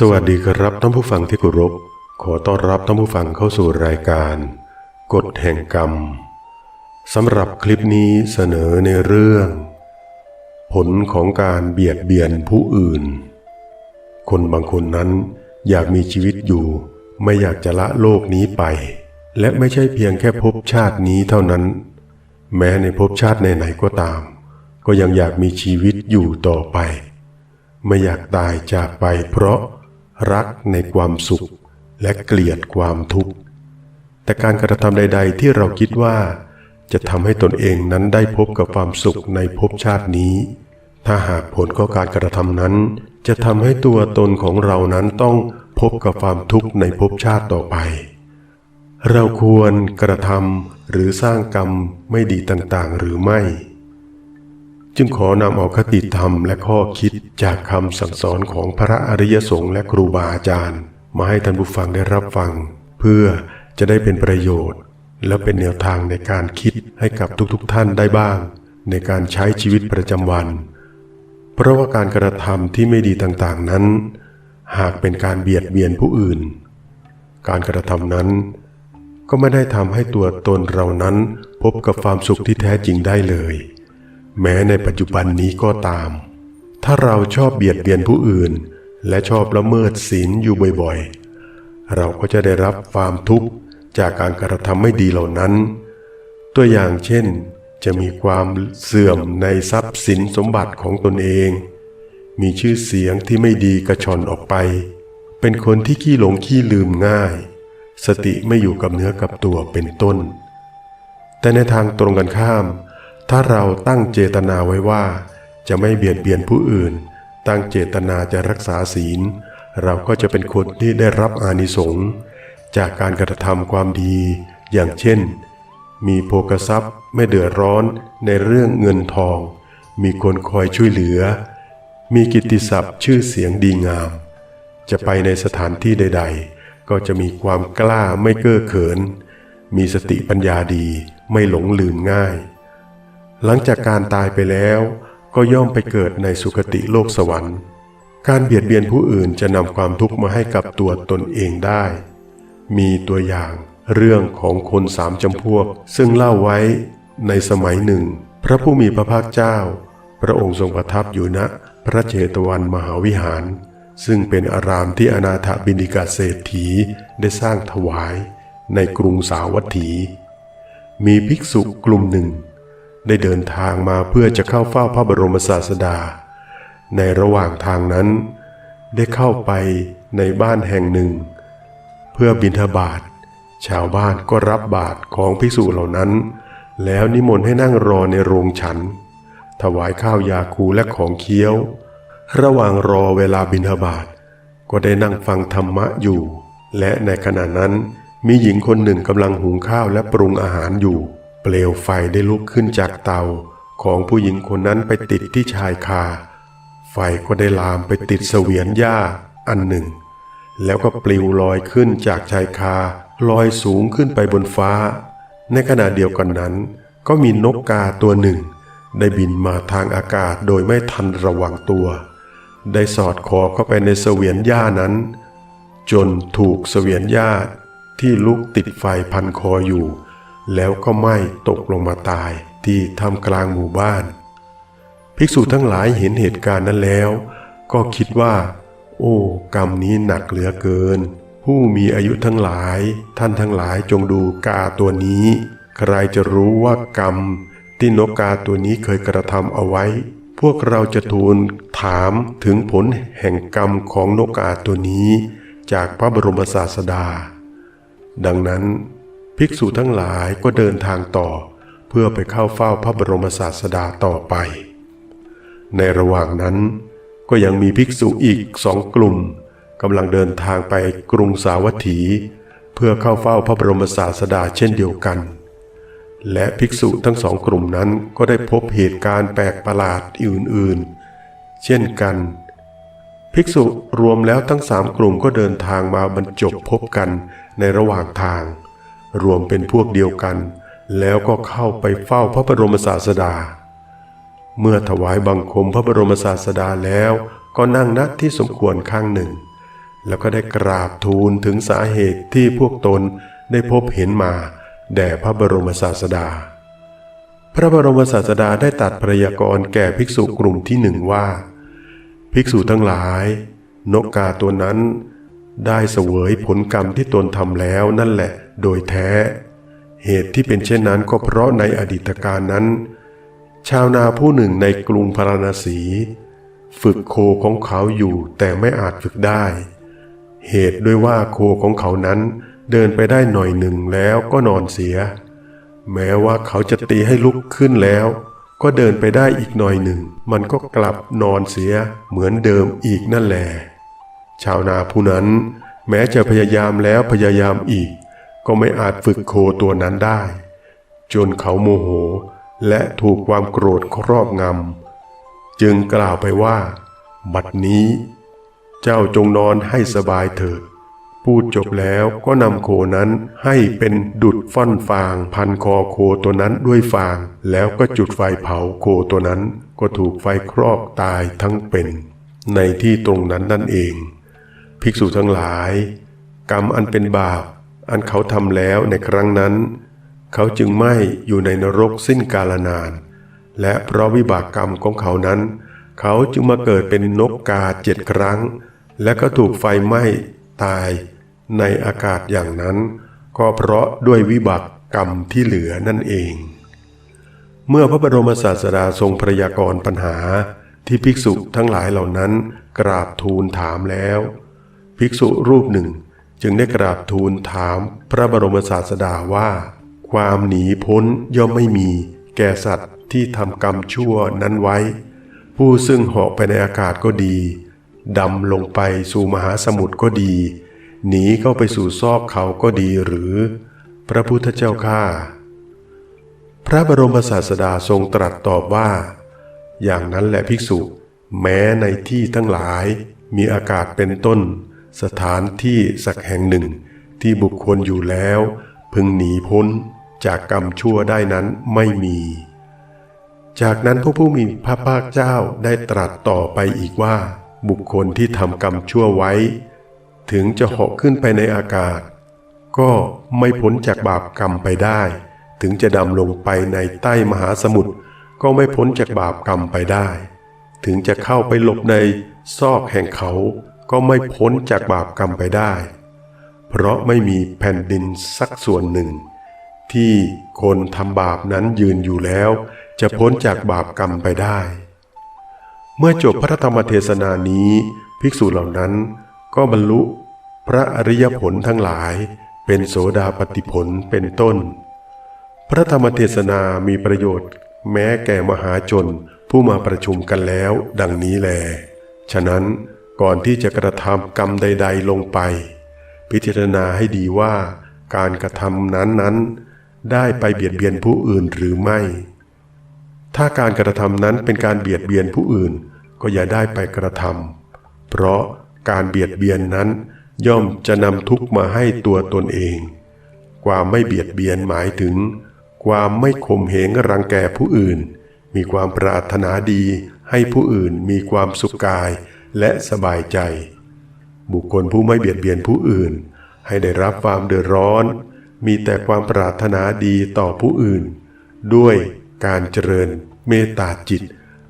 สวัสดีครับท่านผู้ฟังที่เคารพ ขอต้อนรับท่านผู้ฟังเข้าสู่รายการ กฎแห่งกรรมสำหรับคลิปนี้เสนอในเรื่อง ผลของการเบียดเบียนผู้อื่น คนบางคนนั้นอยากมีชีวิตอยู่ ไม่อยากจะละโลกนี้ไป และไม่ใช่เพียงแค่ภพชาตินี้เท่านั้น แม้ในภพชาติไหนๆก็ตาม ก็ยังอยากมีชีวิตอยู่ต่อไป ไม่อยากตายจากไปเพราะ รักในความสุขและเกลียดความทุกข์ แต่การกระทำใด ๆ ที่เราคิดว่าจะทำให้ตนเองนั้นได้พบกับความสุขในภพชาตินี้ ถ้าหากผลของการกระทำนั้น จะทำให้ตัวตนของเรานั้นต้องพบกับความทุกข์ในภพชาติต่อไป เราควรกระทำหรือสร้างกรรมไม่ดีต่างๆ หรือไม่ จึงขอนำเอาคติธรรมและข้อคิดจากคำสั่งสอนของพระอริยสงฆ์และครูบาอาจารย์ มาให้ท่านผู้ฟังได้รับฟัง เพื่อจะได้เป็นประโยชน์ และเป็นแนวทางในการคิดให้กับทุกๆทท่านได้บ้าง ในการใช้ชีวิตประจำวัน เพราะว่าการกระทำที่ไม่ดีต่างๆนั้น หากเป็นการเบียดเบียนผู้อื่น การกระทำนั้น ก็ไม่ได้ทำให้ตัวตนเรานั้นพบกับความสุขที่แท้จริงได้เลย แม้ในปัจจุบันนี้ก็ตาม ถ้าเราชอบเบียดเบียนผู้อื่น และชอบละเมิดศีลอยู่บ่อยๆ เราก็จะได้รับความทุกข์จากการกระทำไม่ดีเหล่านั้น ตัวอย่างเช่น จะมีความเสื่อมในทรัพย์สินสมบัติของตนเอง มีชื่อเสียงที่ไม่ดีกระชอนออกไป เป็นคนที่ขี้หลงขี้ลืมง่าย สติไม่อยู่กับเนื้อกับตัวเป็นต้น แต่ในทางตรงกันข้าม ถ้าเราตั้งเจตนาไว้ว่า จะไม่เบียดเบียนผู้อื่น ตั้งเจตนาจะรักษาศีล เราก็จะเป็นคนที่ได้รับอานิสงส์จากการกระทำความดี อย่างเช่น มีโภกทรัพย์ไม่เดือดร้อนในเรื่องเงินทอง มีคนคอยช่วยเหลือ มีกิตติศัพท์ชื่อเสียงดีงาม จะไปในสถานที่ใด ๆ ก็จะมีความกล้าไม่เก้อเขิน มีสติปัญญาดีไม่หลงลืมง่าย หลังจากการตายไปแล้วก็ย่อมไปเกิดในสุคติโลกสวรรค์ การเบียดเบียนผู้อื่นจะนำความทุกข์มาให้กับตัวตนเองได้ มีตัวอย่างเรื่องของคนสามจำพวก ซึ่งเล่าไว้ในสมัยหนึ่ง พระผู้มีพระภาคเจ้า พระองค์ทรงประทับอยู่ณพระเจตวันมหาวิหาร ซึ่งเป็นอารามที่อนาถบินิกาเศรษฐีได้สร้างถวายในกรุงสาวัตถี มีภิกษุกลุ่มหนึ่ง ได้เดินทางมาเพื่อจะเข้าเฝ้าพระบรมศาสดา ในระหว่างทางนั้น ได้เข้าไปในบ้านแห่งหนึ่ง เพื่อบิณฑบาตชาวบ้านก็รับบาตรของภิกษุเหล่านั้น แล้วนิมนต์ให้นั่งรอในโรงฉัน ถวายข้าวยาคูและของเคี้ยว ระหว่างรอเวลาบิณฑบาตก็ได้นั่งฟังธรรมะอยู่ และในขณะนั้นมีหญิงคนหนึ่งกำลังหุงข้าวและปรุงอาหารอยู่ เปลวไฟได้ลุกขึ้นจากเตาของผู้หญิงคนนั้นไปติดที่ชายคา ไฟก็ได้ลามไปติดเสวียนหญ้าอันหนึ่ง แล้วก็ปลิวลอยขึ้นจากชายคาลอยสูงขึ้นไปบนฟ้า ในขณะเดียวกันนั้น ก็มีนกกาตัวหนึ่ง ได้บินมาทางอากาศโดยไม่ทันระวังตัว ได้สอดคอเข้าไปในเสวียนหญ้านั้น จนถูกเสวียนหญ้าที่ลุกติดไฟพันคออยู่ แล้วก็ไหม้ตกลงมาตายที่ทำกลางหมู่บ้าน ภิกษุทั้งหลายเห็นเหตุการณ์นั้นแล้ว ก็คิดว่า โอ้ กรรมนี้หนักเหลือเกิน ผู้มีอายุทั้งหลาย ท่านทั้งหลายจงดูกาตัวนี้ ใครจะรู้ว่ากรรมที่นกกาตัวนี้เคยกระทำเอาไว้ พวกเราจะทูลถามถึงผลแห่งกรรมของนกกาตัวนี้ จากพระบรมศาสดา ดังนั้น ภิกษุทั้งหลายก็เดินทางต่อ เพื่อไปเข้าเฝ้าพระบรมศาสดาต่อไป ในระหว่างนั้นก็ยังมีภิกษุอีกสองกลุ่มกำลังเดินทางไปกรุงสาวัตถี เพื่อเข้าเฝ้าพระบรมศาสดาเช่นเดียวกัน และภิกษุทั้งสองกลุ่มนั้นก็ได้พบเหตุการณ์แปลกประหลาดอื่นๆ เช่นกัน ภิกษุรวมแล้วทั้งสามกลุ่มก็เดินทางมาบรรจบพบกันในระหว่างทาง รวมเป็นพวกเดียวกัน แล้วก็เข้าไปเฝ้าพระบรมศาสดา เมื่อถวายบังคมพระบรมศาสดาแล้วก็นั่งณที่สมควรข้างหนึ่ง แล้วก็ได้กราบทูลถึงสาเหตุที่พวกตนได้พบเห็นมาแด่พระบรมศาสดา พระบรมศาสดาได้ตัดพยากรณ์แก่ภิกษุกลุ่มที่หนึ่งว่า ภิกษุทั้งหลาย นกกาตัวนั้น ได้เสวยผลกรรมที่ตนทำแล้วนั่นแหละ โดยแท้ เหตุที่เป็นเช่นนั้นก็เพราะในอดีตการนั้น ชาวนาผู้หนึ่งในกรุงพาราณสี ฝึกโคของเขาอยู่แต่ไม่อาจฝึกได้ เหตุด้วยว่าโคของเขานั้นเดินไปได้หน่อยหนึ่งแล้วก็นอนเสีย แม้ว่าเขาจะตีให้ลุกขึ้นแล้ว ก็เดินไปได้อีกหน่อยหนึ่ง มันก็กลับนอนเสียเหมือนเดิมอีกนั่นแหละ ชาวนาผู้นั้นแม้จะพยายามแล้วพยายามอีก ก็ไม่อาจฝึกโคตัวนั้นได้ จนเขาโมโหและถูกความโกรธครอบงำ จึงกล่าวไปว่า บัดนี้ เจ้าจงนอนให้สบายเถิด พูดจบแล้วก็นำโคนั้นให้เป็นดุดฟ่อนฟาง พันคอโคตัวนั้นด้วยฟาง แล้วก็จุดไฟเผาโคตัวนั้น ก็ถูกไฟครอกตายทั้งเป็น ในที่ตรงนั้นนั่นเอง ภิกษุทั้งหลาย กรรมอันเป็นบาปอันเขาทำแล้วในครั้งนั้น เขาจึงไม่อยู่ในนรกสิ้นกาลนาน และเพราะวิบากกรรมของเขานั้น เขาจึงมาเกิดเป็นนกกาเจ็ดครั้ง และก็ถูกไฟไหม้ตายในอากาศอย่างนั้น ก็เพราะด้วยวิบากกรรมที่เหลือนั่นเอง เมื่อพระบรมศาสดาทรงพยากรณ์ปัญหาที่ภิกษุทั้งหลายเหล่านั้นกราบทูลถามแล้ว ภิกษุรูปหนึ่งจึงได้กราบทูลถามพระบรมศาสดาว่า ความหนีพ้นย่อมไม่มี แก่สัตว์ที่ทำกรรมชั่วนั้นไว้ ผู้ซึ่งเหาะไปในอากาศก็ดีดำลงไปสู่มหาสมุทรก็ดี หนีเข้าไปสู่ซอกเขาก็ดีหรือ พระพุทธเจ้าข้าพระบรมศาสดาทรงตรัสตอบว่า อย่างนั้นแหละภิกษุ แม้ในที่ทั้งหลายมีอากาศเป็นต้น สถานที่สักแห่งหนึ่งที่บุคคลอยู่แล้ว พึงหนีพ้นจากกรรมชั่วได้นั้นไม่มี จากนั้นพระผู้มีพระภาคเจ้าได้ตรัสต่อไปอีกว่า บุคคลที่ทำกรรมชั่วไว้ ถึงจะเหาะขึ้นไปในอากาศ ก็ไม่พ้นจากบาปกรรมไปได้ ถึงจะดำลงไปในใต้มหาสมุทรก็ไม่พ้นจากบาปกรรมไปได้ ถึงจะเข้าไปหลบในซอกแห่งเขา ก็ไม่พ้นจากบาปกรรมไปได้ เพราะไม่มีแผ่นดินสักส่วนหนึ่ง ที่คนทำบาปนั้นยืนอยู่แล้ว จะพ้นจากบาปกรรมไปได้ เมื่อจบพระธรรมเทศนานี้ภิกษุเหล่านั้นก็บรรลุพระอริยผลทั้งหลายเป็นโสดาปติผลเป็นต้น พระธรรมเทศนามีประโยชน์แม้แก่มหาชนผู้มาประชุมกันแล้วดังนี้แล ฉะนั้น ก่อนที่จะกระทำกรรมใด ๆ ลงไป พิจารณาให้ดีว่าการกระทำนั้นๆ ได้ไปเบียดเบียนผู้อื่นหรือไม่ ถ้าการกระทำนั้นเป็นการเบียดเบียนผู้อื่น ก็อย่าได้ไปกระทำเพราะการเบียดเบียนนั้น ย่อมจะนำทุกข์มาให้ตัวตนเอง ความไม่เบียดเบียนหมายถึง ความไม่ข่มเหงรังแกผู้อื่น มีความปรารถนาดีให้ผู้อื่นมีความสุขกาย และสบายใจ บุคคลผู้ไม่เบียดเบียนผู้อื่น ให้ได้รับความเดือดร้อน มีแต่ความปรารถนาดีต่อผู้อื่น ด้วยการเจริญเมตตาจิต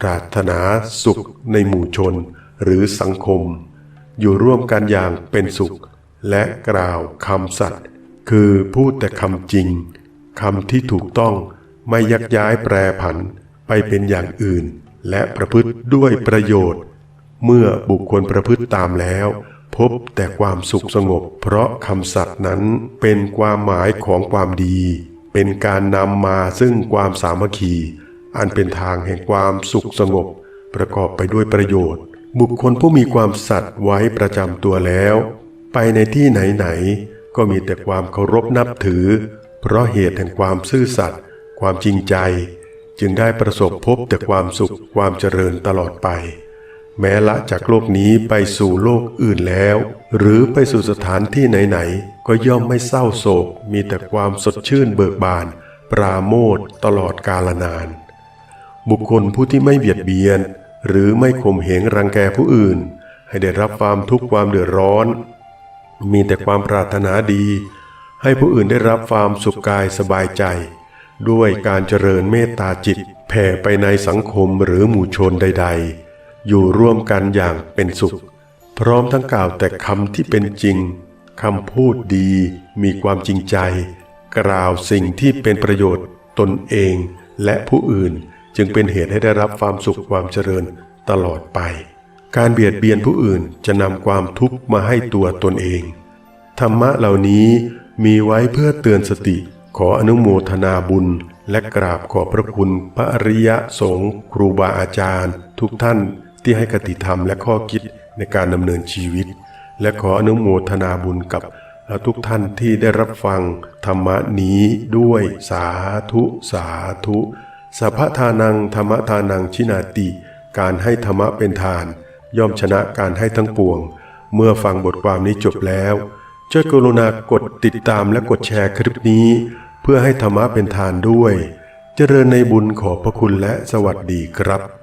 ปรารถนาสุขในหมู่ชนหรือสังคม อยู่ร่วมกันอย่างเป็นสุข และกล่าวคำสัตย์คือพูดแต่คำจริงคำที่ถูกต้องไม่ยักย้ายแปรผันไปเป็นอย่างอื่น และประพฤติด้วยประโยชน์ เมื่อบุคคลประพฤติตามแล้ว พบแต่ความสุขสงบ เพราะคำสัตย์นั้นเป็นความหมายของความดี เป็นการนำมาซึ่งความสามัคคี อันเป็นทางแห่งความสุขสงบ ประกอบไปด้วยประโยชน์ บุคคลผู้มีความสัตย์ไว้ประจำตัวแล้ว ไปในที่ไหนๆก็มีแต่ความเคารพนับถือ เพราะเหตุแห่งความซื่อสัตย์ความจริงใจ จึงได้ประสบพบแต่ความสุขความเจริญตลอดไป แม้ละจากโลกนี้ไปสู่โลกอื่นแล้ว หรือไปสู่สถานที่ไหนๆ ก็ย่อมไม่เศร้าโศก มีแต่ความสดชื่นเบิกบาน ปราโมทตลอดกาลนาน บุคคลผู้ที่ไม่เบียดเบียน หรือไม่ข่มเหงรังแกผู้อื่น ให้ได้รับความทุกข์ความเดือดร้อน มีแต่ความปรารถนาดี ให้ผู้อื่นได้รับความสุขกายสบายใจ ด้วยการเจริญเมตตาจิตแผ่ไปในสังคมหรือหมู่ชนใด ๆ อยู่ร่วมกันอย่างเป็นสุข พร้อมทั้งกล่าวแต่คำที่เป็นจริงคำพูดดีมีความจริงใจ กล่าวสิ่งที่เป็นประโยชน์ตนเองและผู้อื่นจึงเป็นเหตุให้ได้รับความสุขความเจริญตลอดไป การเบียดเบียนผู้อื่นจะนำความทุกข์มาให้ตัวตนเอง ธรรมะเหล่านี้มีไว้เพื่อเตือนสติขออนุโมทนาบุญและกราบขอบพระคุณพระอริยสงฆ์ครูบาอาจารย์ ทุกท่าน ที่ให้กติธรรมและข้อคิดในการดำเนินชีวิต และขออนุโมทนาบุญกับทุกท่านที่ได้รับฟังธรรมะนี้ด้วยสาธุสาธุสัพพทานังธรรมทานังชินาติ การให้ธรรมะเป็นทาน ย่อมชนะการให้ทั้งปวง เมื่อฟังบทความนี้จบแล้วช่วยกรุณากดติดตามและกดแชร์คลิปนี้ เพื่อให้ธรรมะเป็นทานด้วย เจริญในบุญขอบพระคุณและสวัสดีครับ